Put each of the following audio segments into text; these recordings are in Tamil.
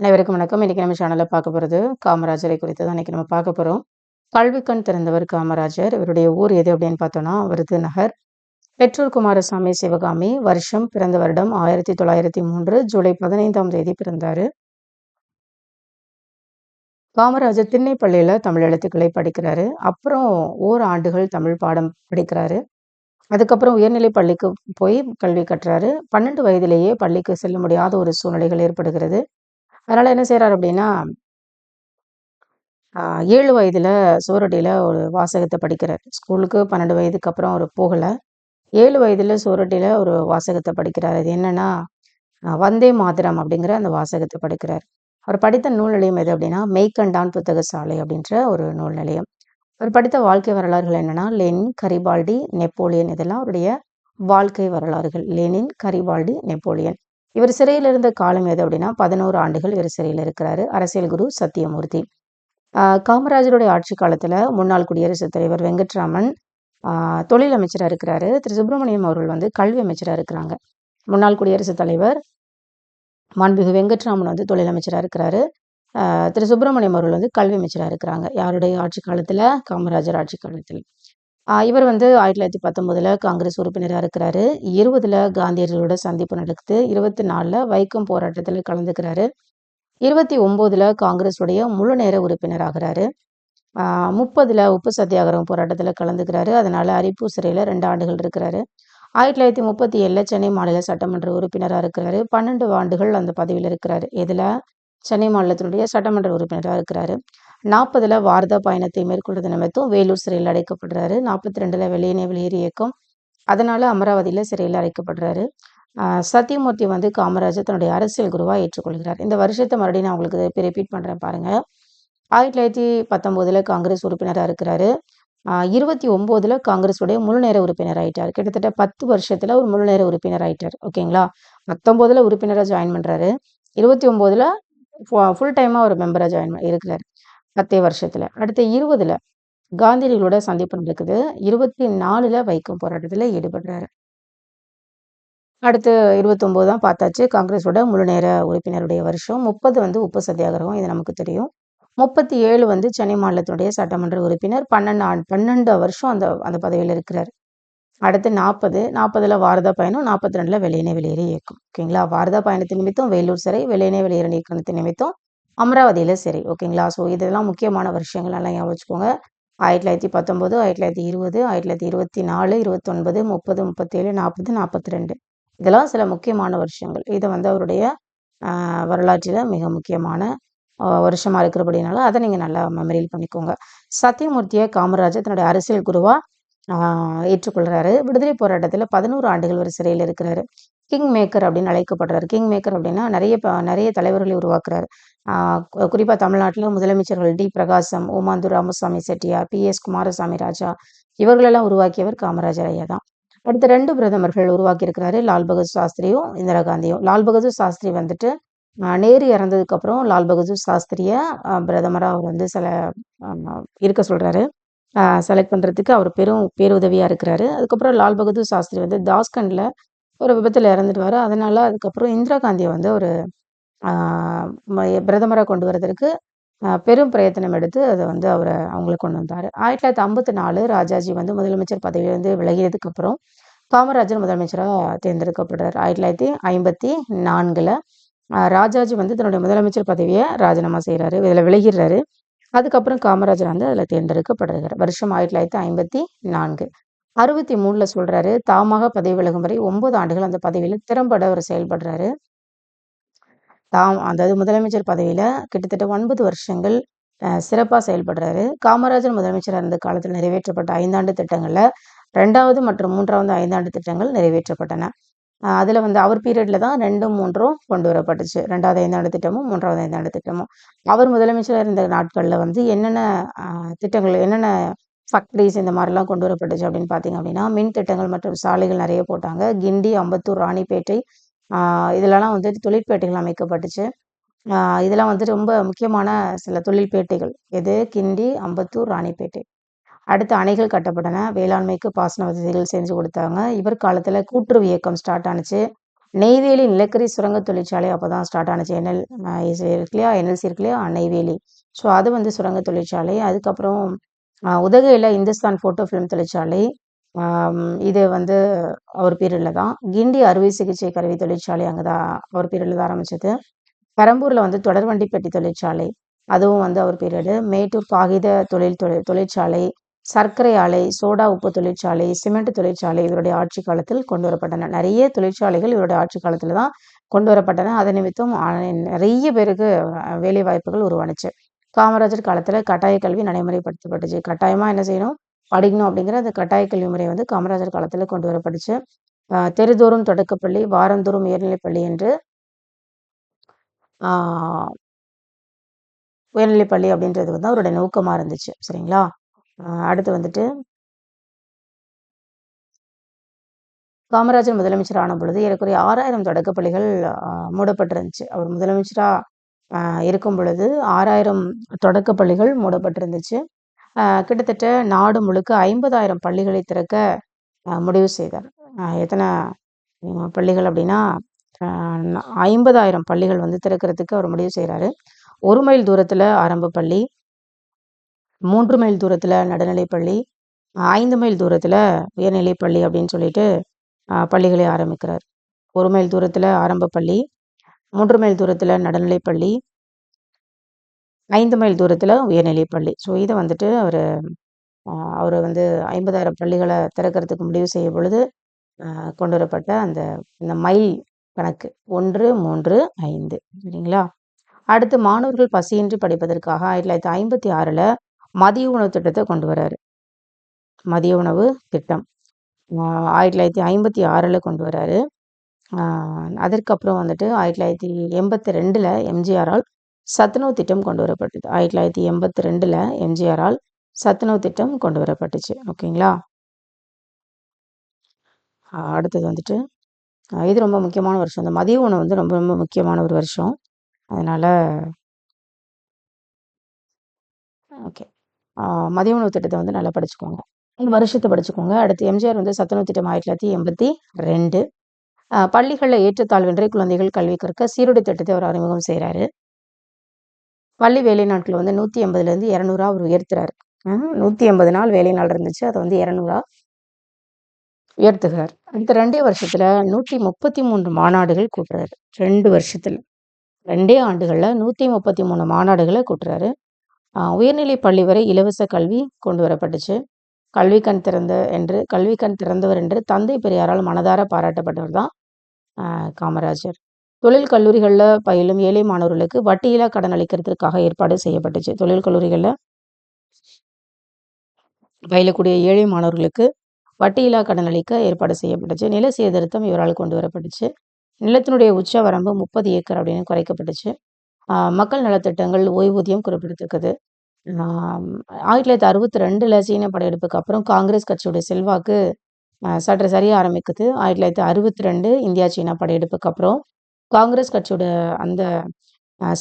அனைவருக்கும் வணக்கம். இன்றைக்கி நம்ம சேனலில் பார்க்க போறது காமராஜரை குறித்து தான் இன்னைக்கு நம்ம பார்க்க போறோம். கல்விக்கண் திறந்தவர் காமராஜர். இவருடைய ஊர் எது அப்படின்னு பார்த்தோம்னா, விருதுநகர். பெற்றோர் குமாரசாமி, சிவகாமி. வருஷம் பிறந்த வருடம் 1903 ஜூலை 15ஆம் தேதி பிறந்தாரு. காமராஜர் திண்ணைப்பள்ளியில தமிழ் எழுத்துக்களை படிக்கிறாரு. அப்புறம் ஓர் ஆண்டுகள் தமிழ் பாடம் படிக்கிறாரு. அதுக்கப்புறம் உயர்நிலை பள்ளிக்கு போய் கல்வி கற்றாரு. 12 வயதிலேயே பள்ளிக்கு செல்ல முடியாத ஒரு சூழ்நிலைகள் ஏற்படுகிறது. அதனால என்ன செய்றாரு அப்படின்னா ஏழு 7 வயதில ஒரு வாசகத்தை படிக்கிறார். ஸ்கூலுக்கு 12 வயதுக்கு அப்புறம் அவர் போகல. 7 வயதில சுவரொட்டியில ஒரு வாசகத்தை படிக்கிறார். அது என்னன்னா, வந்தே மாதிரம் அப்படிங்கிற அந்த வாசகத்தை படிக்கிறார். அவர் படித்த நூல் நிலையம் எது அப்படின்னா, மெய்கண்டான் புத்தகசாலை அப்படின்ற ஒரு நூல் நிலையம். அவர் படித்த வாழ்க்கை வரலாறுகள் என்னன்னா, லெனின், கரிபால்டி, நெப்போலியன் இதெல்லாம் அவருடைய வாழ்க்கை வரலாறுகள். Lenin, Garibaldi, Napoleon. இவர் சிறையில் இருந்த காலம் எது அப்படின்னா, 11 ஆண்டுகள் இவர் சிறையில் இருக்கிறாரு. அரசியல் குரு சத்தியமூர்த்தி. காமராஜருடைய ஆட்சி காலத்தில் முன்னாள் குடியரசுத் தலைவர் வெங்கட்ராமன் தொழில் அமைச்சராக இருக்கிறாரு. திரு சுப்பிரமணியம் அவர்கள் வந்து கல்வி அமைச்சராக இருக்கிறாங்க. முன்னாள் குடியரசுத் தலைவர் மாண்புமிகு வெங்கட்ராமன் வந்து தொழில் அமைச்சராக இருக்கிறாரு. திரு சுப்பிரமணியம் அவர்கள் வந்து கல்வி அமைச்சராக இருக்கிறாங்க. யாருடைய ஆட்சி காலத்தில் காமராஜர் ஆட்சி காலத்தில் இவர் வந்து 1919ல காங்கிரஸ் உறுப்பினராக இருக்கிறாரு. 20ல காந்தியடிகளோட சந்திப்பு நடக்குது. 24ல வைக்கம் போராட்டத்தில் கலந்துக்கிறாரு. இருபத்தி ஒம்போதில் காங்கிரஸுடைய முழு நேர உறுப்பினர் ஆகுறாரு. ஆ 30ல உப்பு சத்தியாகிரகம் போராட்டத்தில் கலந்துக்கிறாரு. அதனால அரிப்பு சிறையில ரெண்டு ஆண்டுகள் இருக்கிறாரு. 1937ல சென்னை மாநில சட்டமன்ற உறுப்பினராக இருக்கிறாரு. 12 ஆண்டுகள் அந்த பதவியில் இருக்கிறாரு. இதில் சென்னை மாநிலத்தினுடைய சட்டமன்ற உறுப்பினராக இருக்கிறாரு. 40ல பாரத பயணத்தை மேற்கொள்வது நிமித்தம் வேலூர் சிறையில் அடைக்கப்படுறாரு. 42ல வெள்ளையனே வெளியேறு இயக்கம். அதனால அமராவதியில சிறையில் அடைக்கப்படுறாரு. சத்தியமூர்த்தி வந்து காமராஜர் தன்னுடைய அரசியல் குருவா ஏற்றுக்கொள்கிறார். இந்த வருஷத்தை மறுபடியும் நான் உங்களுக்கு இப்ப ரிப்பீட் பண்றேன் பாருங்க. 1919ல காங்கிரஸ் உறுப்பினராக இருக்கிறாரு. இருபத்தி ஒம்போதில் காங்கிரஸுடைய முழு நேர உறுப்பினர் ஆயிட்டார் கிட்டத்தட்ட 10 வருஷத்துல ஒரு முழு நேர உறுப்பினர் ஆயிட்டார் ஓகேங்களா? பத்தொம்போதில் உறுப்பினராக ஜாயின் பண்றாரு. 29ல ஃபு ஃபுல் டைமா ஒரு மெம்பராக ஜாயின் இருக்கிறார் 10 வருஷத்துல. அடுத்து 20ல காந்தியடிகளோட சந்திப்பு நடக்குது. 24ல வைக்கம் போராட்டத்துல ஈடுபடுறாரு. அடுத்து 29 தான் பார்த்தாச்சு. காங்கிரஸோட முழு நேர உறுப்பினருடைய வருஷம். 30 வந்து உப்பு சத்தியாகிரகம். இது நமக்கு தெரியும். 37 வந்து சென்னை மாநிலத்தினுடைய சட்டமன்ற உறுப்பினர். 12 ஆண் 12 வருஷம் அந்த அந்த பதவியில இருக்கிறார் அடுத்து நாற்பது நாற்பதுல வாரதா பயணம். 42ல வெள்ளையனே வெளியேறி இயக்கம். ஓகேங்களா? வாரதா பயணத்தின் நிமித்தம் வேலூர் சிறை. வெளியினை வெளியேறு இயக்கத்தின் நிமித்தம் அமராவதியில் சரி ஓகேங்களா? ஸோ இதெல்லாம் முக்கியமான வருஷங்கள் நல்லா ஞாபகம் வச்சுக்கோங்க. ஆயிரத்தி தொள்ளாயிரத்தி பத்தொம்போது ஆயிரத்தி தொள்ளாயிரத்தி இருபது ஆயிரத்தி தொள்ளாயிரத்தி இருபத்தி நாலு இருபத்தொன்பது முப்பது முப்பத்தேழு நாற்பது நாற்பத்தி ரெண்டு இதெல்லாம் சில முக்கியமான வருஷங்கள். இதை வந்து அவருடைய வரலாற்றில் மிக முக்கியமான வருஷமாக இருக்கிறபடினால அதை நீங்கள் நல்லா மெமரியில் பண்ணிக்கோங்க. சத்தியமூர்த்தியை காமராஜர் தன்னுடைய அரசியல் குருவாக ஏற்றுக்கொள்கிறாரு விடுதலை போராட்டத்தில் பதினோரு ஆண்டுகள் ஒரு சிறையில் இருக்கிறாரு. கிங் மேக்கர் அப்படின்னு அழைக்கப்படுறாரு. கிங் மேக்கர் அப்படின்னா நிறைய நிறைய தலைவர்களை உருவாக்குறாரு. குறிப்பாக தமிழ்நாட்டில் குறிப்பா தமிழ்நாட்டுல முதலமைச்சர்கள் T. Prakasam, Omandur Ramasamy Chettiar, P. S. Kumaraswamy Raja இவர்களெல்லாம் உருவாக்கியவர் காமராஜர் ஐயா தான். அடுத்து ரெண்டு பிரதமர்கள் உருவாக்கியிருக்கிறாரு. லால் பகதூர் சாஸ்திரியும், இந்திரா காந்தியும். லால் பகதூர் சாஸ்திரி வந்துட்டு நேரு இறந்ததுக்கு அப்புறம் லால் பகதூர் சாஸ்திரிய பிரதமராக பிரதமரா அவர் வந்து சில இருக்க சொல்றாரு. செலக்ட் பண்றதுக்கு அவர் பெரும் பேருதவியா இருக்கிறாரு. அதுக்கப்புறம் லால் பகதூர் சாஸ்திரி வந்து தாஸ்கண்ட்ல ஒரு விபத்தில் இறந்துடுவாரு. அதனால அதுக்கப்புறம் இந்திரா காந்தியை வந்து ஒரு பிரதமராக கொண்டு வரதற்கு பெரும் பிரயத்தனம் எடுத்து அதை வந்து அவரை அவங்களுக்கு கொண்டு வந்தார் ஆயிரத்தி தொள்ளாயிரத்தி ஐம்பத்தி நாலு ராஜாஜி வந்து முதலமைச்சர் பதவியிலிருந்து விலகியதுக்கு அப்புறம் காமராஜர் முதலமைச்சரா தேர்ந்தெடுக்கப்படுறாரு. 1954ல அ ராஜாஜி வந்து தன்னுடைய முதலமைச்சர் பதவியை ராஜினாமா செய்கிறாரு இதில் விலகிடுறாரு அதுக்கப்புறம் காமராஜர் வந்து அதில் தேர்ந்தெடுக்கப்படுகிறார். வருஷம் ஆயிரத்தி தொள்ளாயிரத்தி ஐம்பத்தி நான்கு 1954. 63ல சொல்றாரு, தாமாக பதவி விலகும் வரை ஒன்பது ஆண்டுகள் அந்த பதவியில திறம்பட அவர் செயல்படுறாரு. தாம் அதாவது முதலமைச்சர் பதவியில கிட்டத்தட்ட ஒன்பது வருஷங்கள் சிறப்பாக சிறப்பா செயல்படுறாரு. காமராஜர் முதலமைச்சராக இருந்த காலத்தில் நிறைவேற்றப்பட்ட ஐந்தாண்டு திட்டங்களில் ரெண்டாவது மற்றும் மூன்றாவது ஐந்தாண்டு திட்டங்கள் நிறைவேற்றப்பட்டன. அதில் அதுல வந்து அவர் பீரியட்ல தான் 2ம் 3ம் கொண்டு வரப்பட்டுச்சு. ரெண்டாவது ஐந்தாண்டு திட்டமும், மூன்றாவது ஐந்தாண்டு திட்டமும். அவர் முதலமைச்சராக இருந்த நாட்கள்ல வந்து என்னென்ன திட்டங்கள் என்னென்ன ஃபேக்ட்ரிஸ் இந்த மாதிரிலாம் கொண்டு வரப்பட்டுச்சு அப்படின்னு பார்த்தீங்க அப்படின்னா, மின் திட்டங்கள் மற்றும் சாலைகள் நிறைய போட்டாங்க. கிண்டி, அம்பத்தூர், ராணிப்பேட்டை இதிலலாம் வந்து தொழிற்பேட்டைகள் அமைக்கப்பட்டுச்சு. இதெல்லாம் வந்து ரொம்ப முக்கியமான சில தொழிற்பேட்டைகள். எது? கிண்டி, அம்பத்தூர், ராணிப்பேட்டை. அடுத்து அணைகள் கட்டப்பட்டன. வேளாண்மைக்கு பாசன வசதிகள் செஞ்சு கொடுத்தாங்க. இவர் காலத்தில் கூட்டுறவு இயக்கம் ஸ்டார்ட் ஆனிச்சு நெய்வேலி நிலக்கரி சுரங்க தொழிற்சாலை அப்போ தான் ஸ்டார்ட் ஆனிச்சு என்எல் இருக்கு இல்லையா என்எல்சி இருக்கு இல்லையா நெய்வேலி ஸோ அது வந்து சுரங்க தொழிற்சாலை அதுக்கப்புறம் உதகையில் இந்துஸ்தான் ஃபோட்டோ ஃபிலிம் தொழிற்சாலை. இது வந்து அவர் பீரியடில் தான். கிண்டி அறுவை சிகிச்சை கருவி தொழிற்சாலை அங்கே தான் அவர் பீரியடில் தான் ஆரம்பிச்சது. பெரம்பூரில் வந்து தொடர்வண்டி பெட்டி தொழிற்சாலை. அதுவும் வந்து அவர் பீரியடு மேட்டூர் காகித தொழில் தொழில் தொழிற்சாலை சர்க்கரை ஆலை சோடா உப்பு தொழிற்சாலை சிமெண்ட் தொழிற்சாலை இவருடைய ஆட்சி காலத்தில் கொண்டு வரப்பட்டன. நிறைய தொழிற்சாலைகள் இவருடைய ஆட்சி காலத்தில் தான் கொண்டு வரப்பட்டன. அதன் நிமித்தம் நிறைய பேருக்கு வேலை வாய்ப்புகள் உருவானுச்சு. காமராஜர் காலத்தில் கட்டாய கல்வி நடைமுறைப்படுத்தப்பட்டுச்சு. கட்டாயமாக என்ன செய்யணும்? படிக்கணும் அப்படிங்கிற அந்த கட்டாய கல்வி முறை வந்து காமராஜர் காலத்தில் கொண்டு வரப்பட்டுச்சு. தெருதோறும் தொடக்கப்பள்ளி வாரந்தோறும் உயர்நிலைப்பள்ளி என்று உயர்நிலைப்பள்ளி அப்படின்றது வந்து அவருடைய நோக்கமாக இருந்துச்சு. சரிங்களா? அடுத்து வந்துட்டு காமராஜர் முதலமைச்சர் ஆன பொழுது ஏறக்குறைய ஆறாயிரம் தொடக்கப்பள்ளிகள் மூடப்பட்டிருந்துச்சு. அவர் முதலமைச்சராக இருக்கும் பொழுது ஆறாயிரம் தொடக்கப்பள்ளிகள் மூடப்பட்டிருந்துச்சு. கிட்டத்தட்ட நாடு முழுக்க ஐம்பதாயிரம் பள்ளிகளை திறக்க முடிவு செய்தார். எத்தனை பள்ளிகள் அப்படின்னா ஐம்பதாயிரம் பள்ளிகள் வந்து திறக்கிறதுக்கு அவர் முடிவு செய்கிறாரு ஒரு மைல் தூரத்தில் ஆரம்ப பள்ளி மூன்று மைல் தூரத்தில் நடுநிலைப்பள்ளி ஐந்து மைல் தூரத்தில் உயர்நிலைப்பள்ளி அப்படின்னு சொல்லிட்டு பள்ளிகளை ஆரம்பிக்கிறார். ஒரு மைல் தூரத்தில் ஆரம்ப பள்ளி மூன்று மைல் தூரத்தில் நடுநிலைப்பள்ளி ஐந்து மைல் தூரத்தில் உயர்நிலைப்பள்ளி ஸோ இதை வந்துட்டு அவர் அவர் வந்து ஐம்பதாயிரம் பள்ளிகளை திறக்கிறதுக்கு முடிவு செய்ய பொழுது கொண்டு வரப்பட்ட அந்த இந்த மைல் கணக்கு. ஒன்று மூன்று ஐந்து. சரிங்களா? அடுத்து மாணவர்கள் பசியின்றி படிப்பதற்காக ஆயிரத்தி தொள்ளாயிரத்தி ஐம்பத்தி ஆறில் மதிய உணவு திட்டத்தை கொண்டு வராரு. மதிய உணவு திட்டம். ஆயிரத்தி தொள்ளாயிரத்தி ஐம்பத்தி ஆறில் கொண்டு வராரு. அதற்கப்புறம் வந்துட்டு ஆயிரத்தி தொள்ளாயிரத்தி எண்பத்தி ரெண்டில் எம்ஜிஆரால் சத்துணவு திட்டம் கொண்டு வரப்பட்டது. ஆயிரத்தி தொள்ளாயிரத்தி எண்பத்தி ரெண்டில் எம்ஜிஆரால் சத்துணவு திட்டம் கொண்டு வரப்பட்டுச்சு. ஓகேங்களா? அடுத்தது வந்துட்டு இது ரொம்ப முக்கியமான வருஷம். இந்த மதிய உணவு வந்து ரொம்ப ரொம்ப முக்கியமான ஒரு வருஷம். அதனால் ஓகே. மதிய உணவு திட்டத்தை வந்து நல்லா படிச்சுக்கோங்க. இந்த வருஷத்தை படிச்சுக்கோங்க. அடுத்து எம்ஜிஆர் வந்து சத்துணவு திட்டம் ஆயிரத்தி தொள்ளாயிரத்தி எண்பத்தி ரெண்டு. பள்ளிகளில் ஏற்றத்தாழ்வின்றி குழந்தைகள் கல்வி கற்க சீருடை திட்டத்தை அவர் அறிமுகம் செய்கிறாரு பள்ளி வேலை நாட்கள் வந்து நூற்றி எண்பதுலேருந்து இரநூறுவா அவர் உயர்த்துறாரு. நூற்றி எண்பது நாள் வேலை நாள் இருந்துச்சு. அதை வந்து இரநூறுவா உயர்த்துகிறார். அடுத்த ரெண்டே வருஷத்தில் நூற்றி முப்பத்தி மூன்று மாநாடுகள் கூட்டுறாரு. ரெண்டு வருஷத்தில். ரெண்டே ஆண்டுகளில் நூற்றி முப்பத்தி மூணு மாநாடுகளை கூட்டுறாரு. உயர்நிலை பள்ளி வரை இலவச கல்வி கொண்டு வரப்பட்டுச்சு. கல்வி கண் திறந்த என்று கல்வி கண் திறந்தவர் என்று தந்தை பெரியாரால் மனதார பாராட்டப்பட்டவர் தான் காமராஜர். தொழில் கல்லூரிகளில் பயிலும் ஏழை மாணவர்களுக்கு வட்டியில்லா கடன் அளிக்கிறதுக்காக ஏற்பாடு செய்யப்பட்டுச்சு. தொழில் கல்லூரிகளில் பயிலக்கூடிய ஏழை மாணவர்களுக்கு வட்டியில்லா கடன் அளிக்க ஏற்பாடு செய்யப்பட்டுச்சு. நில சீர்திருத்தம் இவரால் கொண்டு வரப்பட்டுச்சு. நிலத்தினுடைய உச்ச வரம்பு முப்பது ஏக்கர் அப்படின்னு குறைக்கப்பட்டுச்சு. மக்கள் நலத்திட்டங்கள் ஓய்வூதியம் குறிப்பிடத்தக்கது ஆயிரத்தி தொள்ளாயிரத்தி அறுபத்தி ரெண்டில் சீன படையெடுப்புக்கு அப்புறம் காங்கிரஸ் கட்சியுடைய செல்வாக்கு சற்று சரிய ஆரம்பிக்குது. ஆயிரத்தி தொள்ளாயிரத்தி அறுபத்தி ரெண்டு இந்தியா சீனா படையெடுப்புக்கு அப்புறம் காங்கிரஸ் கட்சியோட அந்த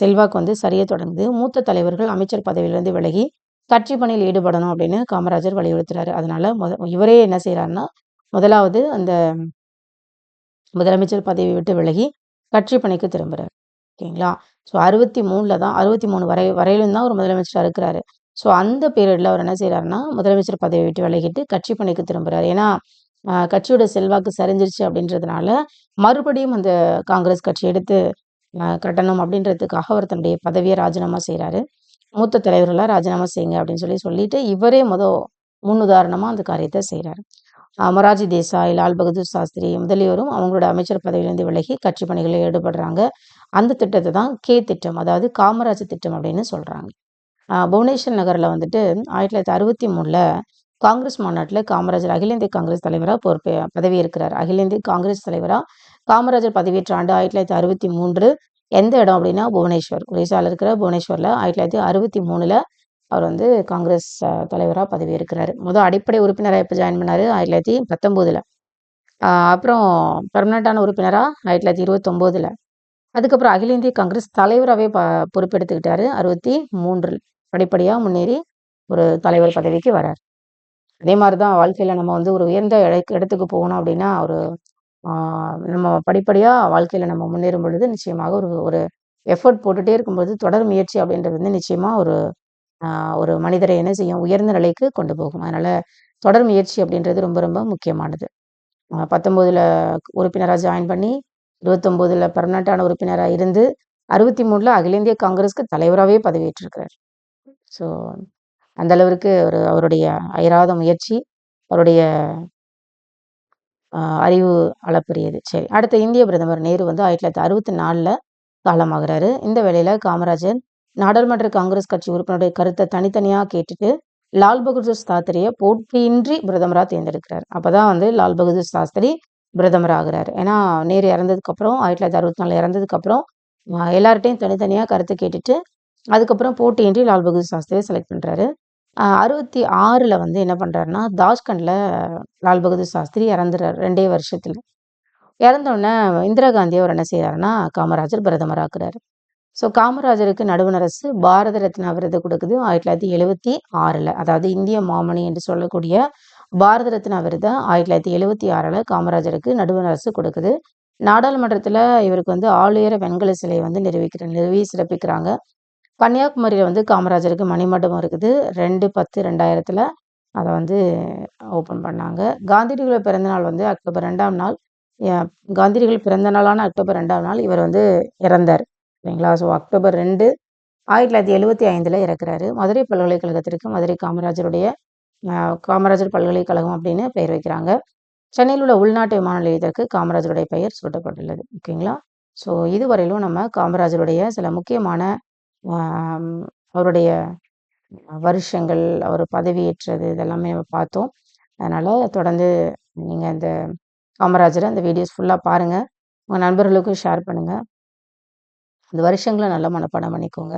செல்வாக்கு வந்து சரிய தொடங்குது. மூத்த தலைவர்கள் அமைச்சர் பதவியிலிருந்து விலகி கட்சி பணியில் ஈடுபடணும் அப்படின்னு காமராஜர் வலியுறுத்துறாரு. அதனால முத இவரே என்ன செய்கிறாருன்னா முதலாவது அந்த முதலமைச்சர் பதவி விட்டு விலகி கட்சி பணிக்கு திரும்புகிறார் ஓகேங்களா? ஸோ அறுபத்தி மூணில் தான் அறுபத்தி மூணு வரை வரையிலும் தான் ஒரு முதலமைச்சராக இருக்கிறாரு. ஸோ அந்த பீரியடில் அவர் என்ன செய்கிறாருன்னா முதலமைச்சர் பதவி விட்டு விலகிட்டு கட்சி பணிக்கு திரும்புகிறார் ஏன்னா கட்சியோட செல்வாக்கு சரிஞ்சிருச்சு அப்படின்றதுனால மறுபடியும் அந்த காங்கிரஸ் கட்சி எடுத்து கட்டணும் அப்படின்றதுக்காக அவர் தன்னுடைய பதவியை ராஜினாமா செய்கிறாரு மூத்த தலைவர்களாக ராஜினாமா செய்யுங்க அப்படின்னு சொல்லி சொல்லிட்டு இவரே முத முன்னுதாரணமாக அந்த காரியத்தை செய்கிறாரு மொராஜி தேசாய் லால் பகதூர் சாஸ்திரி முதலியோரும் அவங்களோட அமைச்சர் பதவியிலிருந்து விலகி கட்சி பணிகளில் ஈடுபடுறாங்க. அந்த திட்டத்தை தான் கே திட்டம் அதாவது காமராஜ் திட்டம் அப்படின்னு சொல்கிறாங்க புவனேஸ்வர் நகரில் வந்துட்டு ஆயிரத்தி தொள்ளாயிரத்தி அறுபத்தி மூணில் காங்கிரஸ் மாநாட்டில் காமராஜர் அகில இந்திய காங்கிரஸ் தலைவராக பொறுப்பு பதவி இருக்கிறார் அகில இந்திய காங்கிரஸ் தலைவராக காமராஜர் பதவியேற்ற ஆண்டு ஆயிரத்தி தொள்ளாயிரத்தி அறுபத்தி மூன்று எந்த இடம் அப்படின்னா புவனேஸ்வர். ஒரிசாவில் இருக்கிற புவனேஸ்வரில் ஆயிரத்தி தொள்ளாயிரத்தி அறுபத்தி மூணில் அவர் வந்து காங்கிரஸ் தலைவராக பதவி இருக்கிறார் முதல் அடிப்படை உறுப்பினராக எப்போ ஜாயின் பண்ணார்? ஆயிரத்தி தொள்ளாயிரத்தி பத்தொம்போதில். அப்புறம் பெர்மனண்ட்டான உறுப்பினராக ஆயிரத்தி தொள்ளாயிரத்தி இருபத்தொம்போதில். அதுக்கப்புறம் அகில இந்திய காங்கிரஸ் தலைவராகவே ப பொறுப்பெடுத்துக்கிட்டாரு அறுபத்தி மூன்றில். படிப்படியாக முன்னேறி ஒரு தலைவர் பதவிக்கு வரார். அதே மாதிரி தான் வாழ்க்கையில் நம்ம வந்து ஒரு உயர்ந்த இடத்துக்கு போகணும் அப்படின்னா ஒரு நம்ம படிப்படியாக வாழ்க்கையில் நம்ம முன்னேறும் பொழுது நிச்சயமாக ஒரு ஒரு எஃபர்ட் போட்டுகிட்டே இருக்கும்போது தொடர் முயற்சி அப்படின்றது வந்து நிச்சயமாக ஒரு ஒரு மனிதரை என்ன செய்யும்? உயர்ந்த நிலைக்கு கொண்டு போகும். அதனால் தொடர் முயற்சி அப்படின்றது ரொம்ப ரொம்ப முக்கியமானது. பத்தொம்போதில் உறுப்பினராக ஜாயின் பண்ணி இருபத்தொம்போதில் பர்மனண்ட்டான உறுப்பினராக இருந்து அறுபத்தி மூணில் அகில இந்திய காங்கிரஸ்க்கு தலைவராகவே பதவியேற்றிருக்கிறார். ஸோ அந்த அளவிற்கு ஒரு அவருடைய அயராத முயற்சி அவருடைய அறிவு அளப்பரியது. சரி அடுத்த இந்திய பிரதமர் நேரு வந்து ஆயிரத்தி தொள்ளாயிரத்தி அறுபத்தி நாலில் காலமாகிறாரு. இந்த வேளையில் காமராஜர் நாடாளுமன்ற காங்கிரஸ் கட்சி உறுப்பினருடைய கருத்தை தனித்தனியாக கேட்டுட்டு லால் பகதூர் சாஸ்திரியை போட்டியின்றி பிரதமராக தேர்ந்தெடுக்கிறார். அப்போ தான் வந்து லால் பகதூர் சாஸ்திரி பிரதமர் ஆகிறார் ஏன்னா நேரு இறந்ததுக்கப்புறம் ஆயிரத்தி தொள்ளாயிரத்தி அறுபத்தி நாலு இறந்ததுக்கப்புறம் எல்லார்ட்டையும் தனித்தனியாக கருத்து கேட்டுட்டு அதுக்கப்புறம் போட்டியின்றி லால் பகதூர் சாஸ்திரியை செலக்ட் பண்ணுறாரு அறுபத்தி ஆறில் வந்து என்ன பண்ணுறாருன்னா தாஷ்கண்டில் லால் பகதூர் சாஸ்திரி இறந்துறார் ரெண்டே வருஷத்தில். இறந்தோடனே இந்திரா காந்தி அவர் என்ன செய்கிறாருன்னா காமராஜர் பிரதமர் ஆக்குறாரு ஸோ காமராஜருக்கு நடுவண் அரசு பாரத ரத்னா விருது கொடுக்குது ஆயிரத்தி தொள்ளாயிரத்தி எழுபத்தி ஆறில். அதாவது இந்திய மாமணி என்று சொல்லக்கூடிய பாரத ரத்னா விருதை ஆயிரத்தி தொள்ளாயிரத்தி எழுபத்தி ஆறில் காமராஜருக்கு நடுவண் அரசு கொடுக்குது. நாடாளுமன்றத்தில் இவருக்கு வந்து ஆளுயர வெண்கல சிலை வந்து நிறுவிக்கிற நிறுவி சிறப்பிக்கிறாங்க. கன்னியாகுமரியில் வந்து காமராஜருக்கு மணிமண்டபம் இருக்குது. ரெண்டு பத்து ரெண்டாயிரத்தில் அதை வந்து ஓப்பன் பண்ணாங்க. காந்தியடிகளோட பிறந்தநாள் வந்து அக்டோபர் ரெண்டாம் நாள். காந்தியடிகள் பிறந்த நாளான அக்டோபர் ரெண்டாம் நாள் இவர் வந்து இறந்தார். சரிங்களா? ஸோ அக்டோபர் ரெண்டு ஆயிரத்தி தொள்ளாயிரத்தி எழுபத்தி ஐந்தில் இறக்குறாரு மதுரை பல்கலைக்கழகத்திற்கு மதுரை காமராஜருடைய காமராஜர் பல்கலைக்கழகம் அப்படின்னு பெயர் வைக்கிறாங்க சென்னையில் உள்ள உள்நாட்டு விமான நிலையத்திற்கு காமராஜருடைய பெயர் சூட்டப்பட்டுள்ளது ஓகேங்களா ஸோ இதுவரையிலும் நம்ம காமராஜருடைய சில முக்கியமான அவருடைய வருஷங்கள் அவர் பதவியேற்றது இதெல்லாமே நம்ம பார்த்தோம். அதனால் தொடர்ந்து நீங்கள் அந்த காமராஜரை அந்த வீடியோஸ் ஃபுல்லாக பாருங்கள் உங்கள் நண்பர்களுக்கும் ஷேர் பண்ணுங்கள் அந்த வருஷங்களை நல்லா மனப்பாடம் பண்ணிக்கோங்க.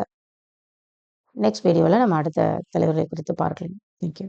நெக்ஸ்ட் வீடியோவில் நம்ம அடுத்த தலைவர்களை குறித்து பார்க்கலாம். தேங்க்யூ